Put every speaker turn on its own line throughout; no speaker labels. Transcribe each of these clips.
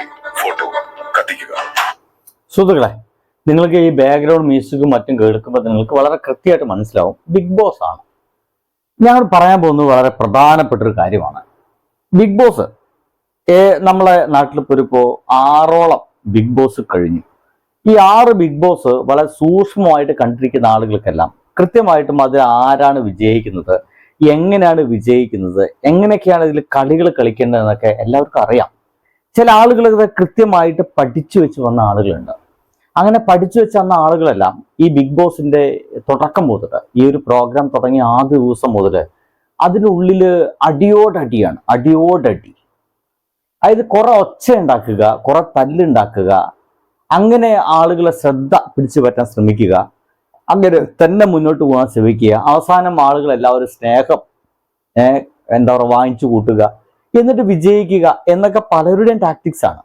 അനിമലുടെ photo കത്തിക്കുക.
സുഹൃത്തുക്കളെ നിങ്ങൾക്ക് ഈ ബാക്ക്ഗ്രൗണ്ട് മ്യൂസിക്കും മറ്റും കേൾക്കുമ്പോൾ നിങ്ങൾക്ക് വളരെ കൃത്യമായിട്ട് മനസ്സിലാവും. ബിഗ് ബോസ് ആണ്. ഞാൻ പറയാൻ പോകുന്നത് വളരെ പ്രധാനപ്പെട്ട ഒരു കാര്യമാണ് ബിഗ് ബോസ് നമ്മളെ നാട്ടിൽ ഇപ്പോൾ ആറോളം ബിഗ് ബോസ് കഴിഞ്ഞു. ഈ ആറ് ബിഗ് ബോസ് വളരെ സൂക്ഷ്മമായിട്ട് കണ്ടിരിക്കുന്ന ആളുകൾക്കെല്ലാം കൃത്യമായിട്ടും അതിൽ ആരാണ് വിജയിക്കുന്നത് എങ്ങനെയാണ് വിജയിക്കുന്നത് എങ്ങനെയൊക്കെയാണ് ഇതിൽ കളികൾ കളിക്കേണ്ടതെന്നൊക്കെ എല്ലാവർക്കും അറിയാം. ചില ആളുകൾ ഇത് കൃത്യമായിട്ട് പഠിച്ചു വെച്ച് വന്ന ആളുകളുണ്ട്. അങ്ങനെ പഠിച്ചു വെച്ച് വന്ന ആളുകളെല്ലാം ഈ ബിഗ് ബോസിന്റെ തുടക്കം മുതൽ ഈ ഒരു പ്രോഗ്രാം തുടങ്ങിയ ആദ്യ ദിവസം മുതൽ അതിനുള്ളിൽ അടിയോടടിയാണ് അടിയോടടി. അതായത് കുറെ ഒച്ച ഉണ്ടാക്കുക കുറെ തല്ലുണ്ടാക്കുക അങ്ങനെ ആളുകളെ ശ്രദ്ധ പിടിച്ചു പറ്റാൻ ശ്രമിക്കുക അങ്ങനെ തന്നെ മുന്നോട്ട് പോകാൻ ശ്രമിക്കുക. അവസാനം ആളുകൾ എല്ലാവരും സ്നേഹം എന്താ പറയുക വാങ്ങിച്ചു കൂട്ടുക. എന്നിട്ട് വിജയിക്കുക എന്നൊക്കെ പലരുടെയും ടാക്ടിക്സ് ആണ്.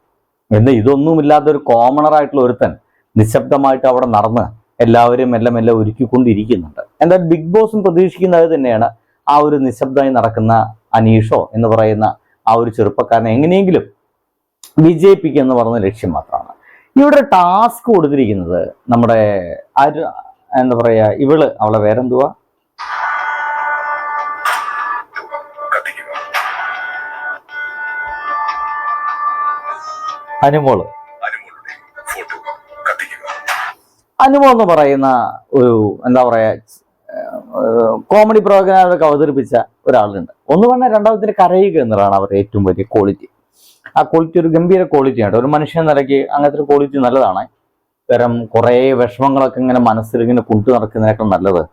എന്നാൽ ഇതൊന്നുമില്ലാത്ത ഒരു കോമണർ ആയിട്ടുള്ള ഒരുത്തൻ നിശബ്ദമായിട്ട് അവിടെ നടന്ന് എല്ലാവരെയും മെല്ലെ മെല്ലെ ഒരുക്കിക്കൊണ്ടിരിക്കുന്നുണ്ട്. എന്തായാലും ബിഗ് ബോസും പ്രതീക്ഷിക്കുന്നത് തന്നെയാണ് ആ ഒരു നിശബ്ദമായി നടക്കുന്ന അനീഷോ എന്ന് പറയുന്ന ആ ഒരു ചെറുപ്പക്കാരനെ എങ്ങനെയെങ്കിലും വിജയിപ്പിക്കുക എന്ന് പറഞ്ഞ ലക്ഷ്യം മാത്രമാണ്. ഇവിടെ ടാസ്ക് കൊടുത്തിരിക്കുന്നത് നമ്മുടെ ആര് എന്താ പറയുക ഇവൾ അവളെ വേറെന്തുവാ
അനുമോൾ.
അനുമോൾ എന്ന് പറയുന്ന ഒരു എന്താ പറയാ കോമഡി പ്രോഗ്രാമൊക്കെ അവതരിപ്പിച്ച ഒരാളുണ്ട്. ഒന്ന് പറഞ്ഞാൽ രണ്ടാമത്തിന് കരയുക എന്നതാണ് അവരുടെ ഏറ്റവും വലിയ ക്വാളിറ്റി ആ ക്വാളിറ്റി ഒരു ഗംഭീര ക്വാളിറ്റിയാണ് ഒരു മനുഷ്യൻ നിലയ്ക്ക് അങ്ങനത്തെ ഒരു ക്വാളിറ്റി നല്ലതാണ്. കാരണം കുറേ വിഷമങ്ങളൊക്കെ ഇങ്ങനെ മനസ്സിൽ ഇങ്ങനെ കൊണ്ടു നടക്കുന്നതിനേക്കാൾ നല്ലത്.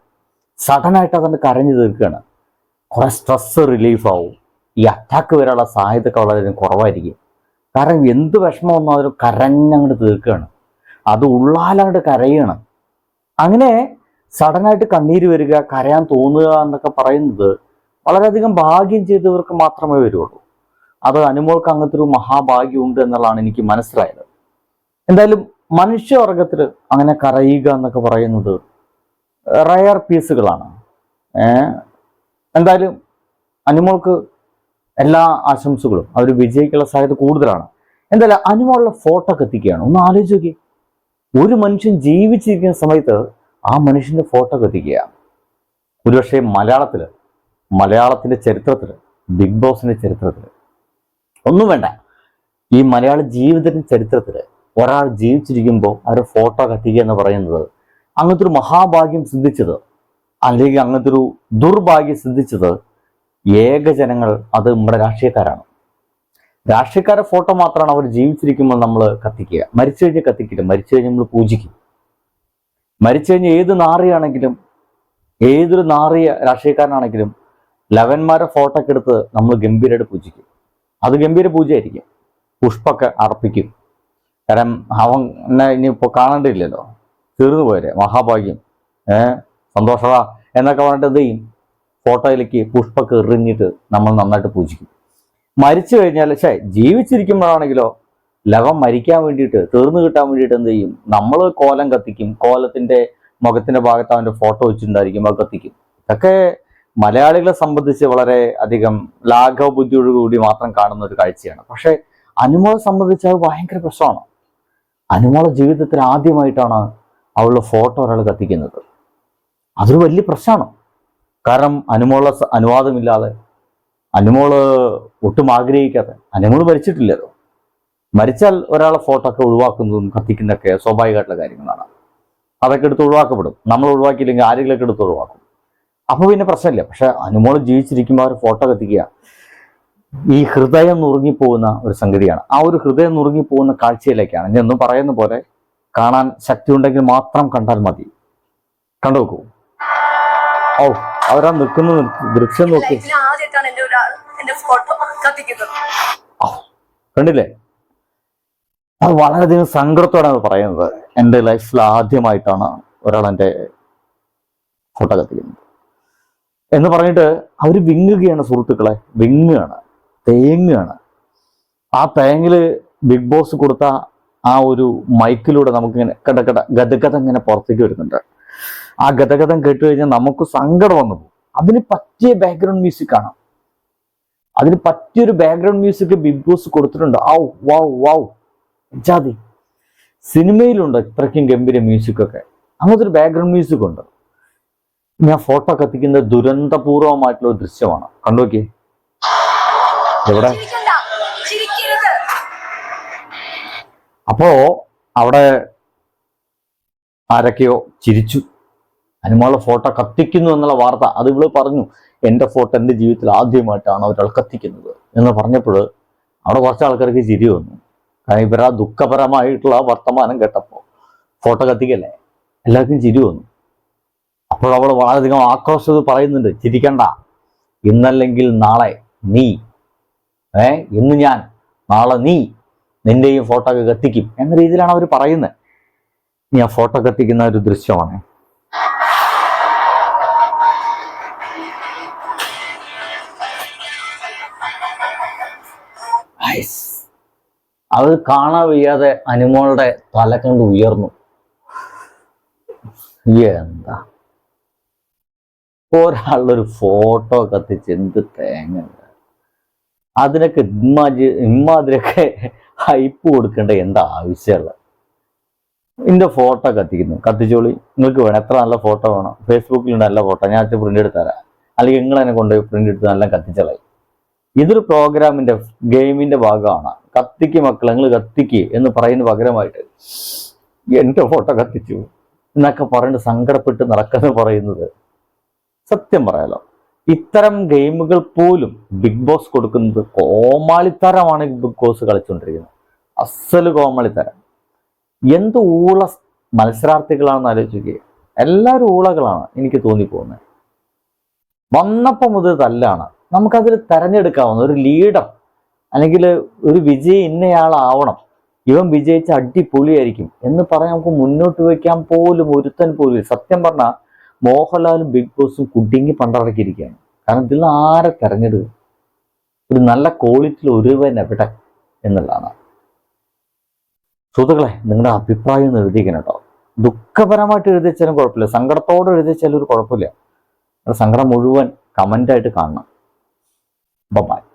സഡനായിട്ട് അതുകൊണ്ട് കരഞ്ഞു തീർക്കുകയാണ്. കുറേ സ്ട്രെസ് റിലീഫ് ആവും. ഈ അറ്റാക്ക് വരാനുള്ള സാധ്യതയൊക്കെ വളരെയധികം കുറവായിരിക്കും. കാരണം എന്ത് വിഷമം വന്നാലും അതിൽ കരഞ്ഞങ്ങോട്ട് തീർക്കുകയാണ്. അത് ഉള്ളാലങ്ങോട്ട് കരയണം അങ്ങനെ സഡനായിട്ട് കണ്ണീര് വരിക കരയാൻ തോന്നുക എന്നൊക്കെ പറയുന്നത് വളരെയധികം ഭാഗ്യം ചെയ്തവർക്ക് മാത്രമേ വരുള്ളൂ. അത് അനുമോൾക്ക് അങ്ങനത്തെ ഒരു മഹാഭാഗ്യം ഉണ്ട് എന്നുള്ളതാണ് എനിക്ക് മനസ്സിലായത്. എന്തായാലും മനുഷ്യവർഗത്തിൽ അങ്ങനെ കരയുക എന്നൊക്കെ പറയുന്നത് റയർ പീസുകളാണ് എന്തായാലും അനുമോൾക്ക് എല്ലാ ആശംസകളും. അവർ വിജയിക്കുള്ള സാധ്യത കൂടുതലാണ്. എന്തായാലും അനുമോളുടെ ഫോട്ടോ കത്തിക്കുകയാണ് ഒന്ന് ആലോചിച്ച് നോക്കി ഒരു മനുഷ്യൻ ജീവിച്ചിരിക്കുന്ന സമയത്ത് ആ മനുഷ്യന്റെ ഫോട്ടോ കത്തിക്കുക ഒരുപക്ഷെ മലയാളത്തിൽ മലയാളത്തിന്റെ ചരിത്രത്തിൽ ബിഗ് ബോസിന്റെ ചരിത്രത്തിൽ ഒന്നും വേണ്ട. ഈ മലയാള ജീവിതത്തിന്റെ ചരിത്രത്തിൽ ഒരാൾ ജീവിച്ചിരിക്കുമ്പോൾ അവരുടെ ഫോട്ടോ കത്തിക്കുക എന്ന് പറയുന്നത് അങ്ങനത്തെ ഒരു മഹാഭാഗ്യം സിദ്ധിച്ചത് അല്ലെങ്കിൽ അങ്ങനത്തെ ഒരു ദുർഭാഗ്യം സിദ്ധിച്ചത് ഏക ജനങ്ങൾ അത് നമ്മുടെ രാഷ്ട്രീയക്കാരാണ്. രാഷ്ട്രീയക്കാരുടെ ഫോട്ടോ മാത്രമാണ് അവർ ജീവിച്ചിരിക്കുമ്പോൾ നമ്മൾ കത്തിക്കുക. മരിച്ചു കഴിഞ്ഞാൽ കത്തിക്കില്ല. മരിച്ചു കഴിഞ്ഞാൽ നമ്മൾ പൂജിക്കും. മരിച്ചു കഴിഞ്ഞാൽ ഏത് നാറിയാണെങ്കിലും ഏതൊരു നാറിയ രാഷ്ട്രീയക്കാരനാണെങ്കിലും ലവന്മാരുടെ ഫോട്ടോ ഒക്കെ എടുത്ത് നമ്മൾ ഗംഭീരമായിട്ട് പൂജിക്കും. അത് ഗംഭീര പൂജയായിരിക്കും. പുഷ്പമൊക്കെ അർപ്പിക്കും. കാരണം അവൻ എന്നെ ഇനിയിപ്പോൾ കാണണ്ടില്ലല്ലോ തീർന്നു പോയല്ലേ മഹാഭാഗ്യം. ഏഹ്? സന്തോഷവാ എന്നൊക്കെ പറഞ്ഞിട്ട് എന്ത് ചെയ്യും? ഫോട്ടോയിലേക്ക് പുഷ്പമൊക്കെ എറിഞ്ഞിട്ട് നമ്മൾ നന്നായിട്ട് പൂജിക്കും. മരിച്ചു കഴിഞ്ഞാൽ പക്ഷേ ജീവിച്ചിരിക്കുമ്പോഴാണെങ്കിലോ ലവം മരിക്കാൻ വേണ്ടിയിട്ട് തീർന്നു കിട്ടാൻ വേണ്ടിയിട്ട് എന്ത് ചെയ്യും? നമ്മൾ കോലം കത്തിക്കും. കോലത്തിന്റെ മുഖത്തിന്റെ ഭാഗത്ത് അവന്റെ ഫോട്ടോ വെച്ചിട്ടുണ്ടായിരിക്കും അത് കത്തിക്കും. ഇതൊക്കെ മലയാളികളെ സംബന്ധിച്ച് വളരെ അധികം ലാഘവ ബുദ്ധിയോടുകൂടി മാത്രം കാണുന്ന ഒരു കാഴ്ചയാണ്. പക്ഷേ അനുമോളെ സംബന്ധിച്ച് അത് ഭയങ്കര പ്രശ്നമാണ്. അനുമോളെ ജീവിതത്തിൽ ആദ്യമായിട്ടാണ് അവളുടെ ഫോട്ടോ ഒരാൾ കത്തിക്കുന്നത്. അതൊരു വലിയ പ്രശ്നമാണ്. കാരണം അനുമോള അനുവാദമില്ലാതെ അനുമോൾ ഒട്ടും ആഗ്രഹിക്കാതെ അനുമോൾ മരിച്ചിട്ടില്ലല്ലോ മരിച്ചാൽ ഒരാളെ ഫോട്ടോ ഒക്കെ ഒഴിവാക്കുന്നതും കത്തിക്കുന്നതൊക്കെ സ്വാഭാവികമായിട്ടുള്ള കാര്യങ്ങളാണ്. അതൊക്കെ എടുത്ത് ഒഴിവാക്കപ്പെടും. നമ്മൾ ഒഴിവാക്കിയില്ലെങ്കിൽ ആരെങ്കിലൊക്കെ എടുത്ത് ഒഴിവാക്കും. അപ്പോൾ പിന്നെ പ്രശ്നമില്ല. പക്ഷെ അനുമോൾ ജീവിച്ചിരിക്കുമ്പോൾ അവർ ഫോട്ടോ കത്തിക്കുക ഈ ഹൃദയം നുറുങ്ങിപ്പോകുന്ന ഒരു സംഗതിയാണ്. ആ ഒരു ഹൃദയം നുറുങ്ങിപ്പോകുന്ന കാഴ്ചയിലേക്കാണ്. ഞാൻ ഒന്നും പറയുന്ന പോലെ കാണാൻ ശക്തി ഉണ്ടെങ്കിൽ മാത്രം കണ്ടാൽ മതി. കണ്ടു നോക്കൂ. ഓ അവരാ നിൽക്കുന്ന ദൃശ്യം നോക്കി.
ലൈഫിൽ ആദ്യമായിട്ടാണ് എന്റെ ഒരാൾ എന്റെ ഫോട്ടോ കത്തിക്കുന്നത്.
കണ്ടില്ലേ? അത് വളരെയധികം സങ്കടത്തോടെ അത് പറയുന്നത്. എന്റെ ലൈഫിൽ ആദ്യമായിട്ടാണ് ഒരാൾ എന്റെ ഫോട്ടോ കത്തിക്കുന്നത്. എന്ന് പറഞ്ഞിട്ട് അവർ വിങ്ങുകയാണ് സുഹൃത്തുക്കളെ. വിങ്ങുകയാണ്. തേങ്ങുകയാണ്. ആ തേങ്ങിൽ ബിഗ് ബോസ് കൊടുത്ത ആ ഒരു മൈക്കിലൂടെ നമുക്കിങ്ങനെ കടകട ഗതഗതം ഇങ്ങനെ പുറത്തേക്ക് വരുന്നുണ്ട്. ആ ഗതഗതം കേട്ട് കഴിഞ്ഞാൽ നമുക്ക് സങ്കടം വന്നു പോകും. അതിന് പറ്റിയ ബാക്ക്ഗ്രൗണ്ട് മ്യൂസിക് ആണ്. അതിന് പറ്റിയൊരു ബാക്ക്ഗ്രൗണ്ട് മ്യൂസിക് ബിഗ് ബോസ് കൊടുത്തിട്ടുണ്ട്. ഔ വൗ വൗ. ജാതി. സിനിമയിലുണ്ട് ഇത്രയ്ക്കും ഗംഭീര മ്യൂസിക് ഒക്കെ. അങ്ങനത്തെ ഒരു ബാക്ക്ഗ്രൗണ്ട് മ്യൂസിക് ഉണ്ട്. ഞാൻ ഫോട്ടോ കത്തിക്കുന്ന ദുരന്തപൂർവമായിട്ടുള്ള ഒരു ദൃശ്യമാണ്. കണ്ടു നോക്കിയേ. എവിടെ? അപ്പോ അവിടെ ആരൊക്കെയോ ചിരിച്ചു. അനുമോളെ ഫോട്ടോ കത്തിക്കുന്നു എന്നുള്ള വാർത്ത അത് ഇവൾ പറഞ്ഞു. എന്റെ ഫോട്ടോ എന്റെ ജീവിതത്തിൽ ആദ്യമായിട്ടാണ് ഒരാൾ കത്തിക്കുന്നത്. എന്ന് പറഞ്ഞപ്പോൾ അവിടെ കുറച്ച് ആൾക്കാർക്ക് ചിരി വന്നു. കാരണം ഇവരാ ദുഃഖപരമായിട്ടുള്ള വർത്തമാനം കേട്ടപ്പോൾ. ഫോട്ടോ കത്തിക്കല്ലേ? എല്ലാവർക്കും ചിരി വന്നു. അപ്പോൾ അവൾ വളരെയധികം ആക്രോശത് പറയുന്നുണ്ട്. ചിരിക്കണ്ട. ഇന്നല്ലെങ്കിൽ നാളെ നീ ഏ ഇന്ന് ഞാൻ നാളെ നീ നിന്റെയും ഫോട്ടോ ഒക്കെ കത്തിക്കും. എന്ന രീതിയിലാണ് അവർ പറയുന്നത്. ഞാൻ ഫോട്ടോ കത്തിക്കുന്ന ഒരു ദൃശ്യമാണ്. അത് കാണാൻ വയ്യാതെ അനുമോളുടെ തല കണ്ട് ഉയർന്നു. എന്താ? ഒരാളുടെ ഒരു ഫോട്ടോ കത്തിച്ച് എന്ത് തേങ്ങ അതിനൊക്കെ ഇമ്മാജി ഇമ്മാതിരിയൊക്കെ ഹൈപ്പ് കൊടുക്കേണ്ട എന്താ ആവശ്യമുള്ള? എന്റെ ഫോട്ടോ കത്തിക്കുന്നു. കത്തിച്ചോളി. നിങ്ങൾക്ക് വേണം. എത്ര നല്ല ഫോട്ടോ വേണം? ഫേസ്ബുക്കിൽ നല്ല ഫോട്ടോ. ഞാൻ പ്രിന്റ് എടുത്ത് തരാം. അല്ലെങ്കിൽ നിങ്ങൾ എന്നെ കൊണ്ടുപോയി പ്രിന്റ് എടുത്ത് നല്ല കത്തിച്ചളായി. ഇതൊരു പ്രോഗ്രാമിന്റെ ഗെയിമിന്റെ ഭാഗമാണ്. കത്തിക്ക് മക്കൾ നിങ്ങൾ കത്തിക്ക് എന്ന് പറയുന്ന പകരമായിട്ട് എന്റെ ഫോട്ടോ കത്തിച്ചു എന്നൊക്കെ പറഞ്ഞ് സങ്കടപ്പെട്ട് നടക്കുന്നു പറയുന്നത് സത്യം പറയാലോ. ഇത്തരം ഗെയിമുകൾ പോലും ബിഗ് ബോസ് കൊടുക്കുന്നത് കോമാളിത്തരമാണ് ബിഗ് ബോസ് കളിച്ചുകൊണ്ടിരിക്കുന്നത് അസൽ കോമാളിത്തരം. എന്ത് ഊള മത്സരാർത്ഥികളാണെന്ന് ആലോചിക്കുക എല്ലാവരും ഊളകളാണ് എനിക്ക് തോന്നിപ്പോകുന്നത്. വന്നപ്പോൾ മുതൽ തല്ലാണ്. നമുക്കതിൽ തെരഞ്ഞെടുക്കാവുന്ന ഒരു ലീഡർ അല്ലെങ്കിൽ ഒരു വിജയി ഇന്നയാളാവണം. ഇവൻ വിജയിച്ച അടിപൊളിയായിരിക്കും എന്ന് പറയാൻ നമുക്ക് മുന്നോട്ട് വയ്ക്കാൻ പോലും ഒരുത്തൻ പോലും സത്യം പറഞ്ഞാൽ മോഹൻലാലും ബിഗ് ബോസും കുടുങ്ങി പണ്ടടക്കിയിരിക്കുകയാണ് കാരണം ഇതിൽ ആരെ തെരഞ്ഞെടുക്കും ഒരു നല്ല ക്വാളിറ്റിയിൽ ഒരുവൻ എവിടെ എന്നുള്ളതാണ്. സുഹൃത്തുക്കളെ നിങ്ങളുടെ അഭിപ്രായം ഒന്ന് എഴുതിയിരിക്കണം കേട്ടോ. ദുഃഖപരമായിട്ട് എഴുതിച്ചാലും കുഴപ്പമില്ല. സങ്കടത്തോടെ എഴുതിച്ചാലും ഒരു കുഴപ്പമില്ല. സങ്കടം മുഴുവൻ കമന്റായിട്ട് കാണണം. Bye-bye.